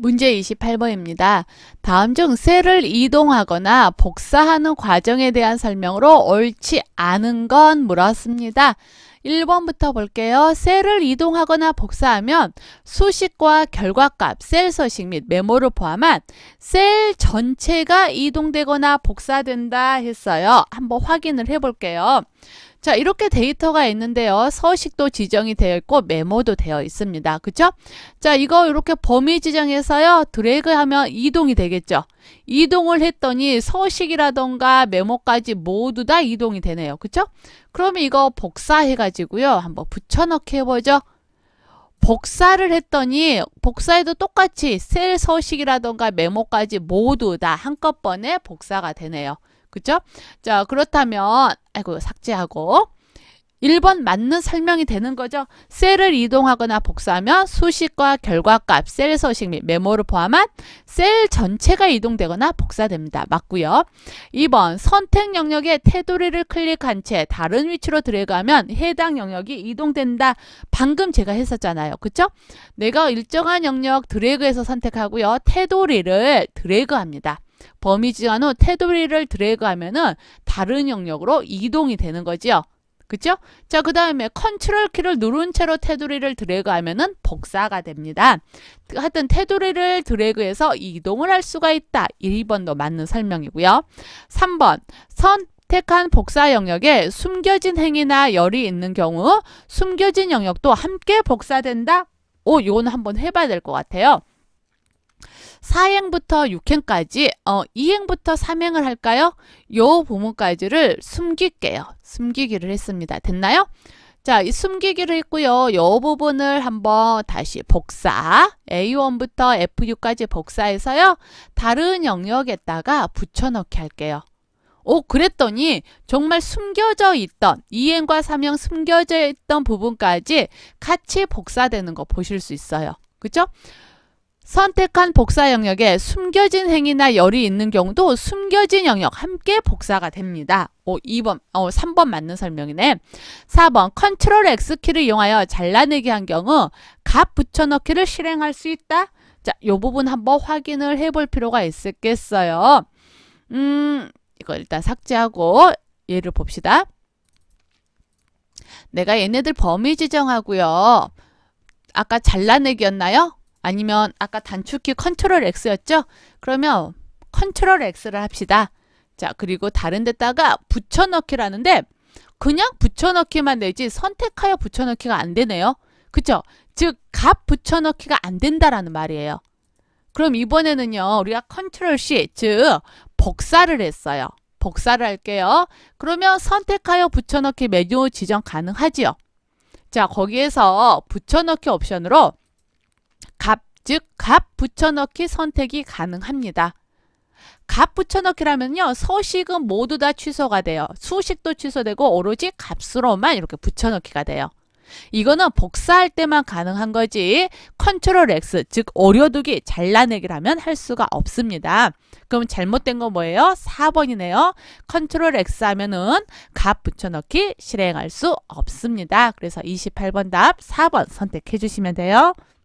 문제 28번입니다. 다음 중 셀을 이동하거나 복사하는 과정에 대한 설명으로 옳지 않은 건 물었습니다. 1번부터 볼게요. 셀을 이동하거나 복사하면 수식과 결과값, 셀 서식 및 메모를 포함한 셀 전체가 이동되거나 복사된다 했어요. 한번 확인을 해볼게요. 자, 이렇게 데이터가 있는데요. 서식도 지정이 되어 있고 메모도 되어 있습니다. 그죠? 자, 이거 이렇게 범위 지정해서요. 드래그 하면 이동이 되겠죠. 이동을 했더니 서식이라던가 메모까지 모두 다 이동이 되네요. 그죠? 그러면 이거 복사해 가지고요. 한번 붙여넣기 해보죠. 복사를 했더니 복사해도 똑같이 셀 서식이라던가 메모까지 모두 다 한꺼번에 복사가 되네요. 그죠? 자, 그렇다면 아이고 삭제하고 1번 맞는 설명이 되는 거죠. 셀을 이동하거나 복사하면 수식과 결과값, 셀 서식 및 메모를 포함한 셀 전체가 이동되거나 복사됩니다. 맞고요. 2번 선택 영역에 테두리를 클릭한 채 다른 위치로 드래그하면 해당 영역이 이동된다. 방금 제가 했었잖아요. 그쵸? 내가 일정한 영역 드래그해서 선택하고요. 테두리를 드래그합니다. 범위 지정 후 테두리를 드래그하면 은 다른 영역으로 이동이 되는 거지요. 그죠? 자, 그 다음에 컨트롤 키를 누른 채로 테두리를 드래그하면은 복사가 됩니다. 하여튼 테두리를 드래그해서 이동을 할 수가 있다. 1번도 맞는 설명이고요. 3번 선택한 복사 영역에 숨겨진 행위나 열이 있는 경우 숨겨진 영역도 함께 복사된다. 오, 이거는 한번 해봐야 될 것 같아요. 4행부터 6행까지 어, 2행부터 3행을 할까요? 요 부분까지를 숨길게요. 숨기기를 했습니다. 됐나요? 자, 이 숨기기를 했고요. 요 부분을 한번 다시 복사 A1부터 F6까지 복사해서요. 다른 영역에다가 붙여넣기 할게요. 오, 그랬더니 정말 숨겨져 있던 2행과 3행 숨겨져 있던 부분까지 같이 복사되는 거 보실 수 있어요. 그죠? 선택한 복사 영역에 숨겨진 행위나 열이 있는 경우도 숨겨진 영역 함께 복사가 됩니다. 오, 2번, 어, 3번 맞는 설명이네. 4번, 컨트롤 X키를 이용하여 잘라내기 한 경우 값 붙여넣기를 실행할 수 있다. 자, 요 부분 한번 확인을 해볼 필요가 있겠어요. 음, 이거 일단 삭제하고 얘를 봅시다. 내가 얘네들 범위 지정하고요. 아까 잘라내기였나요? 아니면 아까 단축키 컨트롤 X였죠? 그러면 컨트롤 X를 합시다. 자, 그리고 다른 데다가 붙여넣기라는데 그냥 붙여넣기만 되지 선택하여 붙여넣기가 안 되네요. 그쵸? 즉, 값 붙여넣기가 안 된다라는 말이에요. 그럼 이번에는요, 우리가 컨트롤 C, 즉, 복사를 했어요. 복사를 할게요. 그러면 선택하여 붙여넣기 메뉴 지정 가능하지요. 자, 거기에서 붙여넣기 옵션으로 값, 즉, 값 붙여넣기 선택이 가능합니다. 값 붙여넣기라면요, 서식은 모두 다 취소가 돼요. 수식도 취소되고 오로지 값으로만 이렇게 붙여넣기가 돼요. 이거는 복사할 때만 가능한 거지 컨트롤 X 즉 오려두기 잘라내기라면 할 수가 없습니다. 그럼 잘못된 건 뭐예요? 4번이네요. 컨트롤 X 하면은 값 붙여넣기 실행할 수 없습니다. 그래서 28번 답 4번 선택해 주시면 돼요.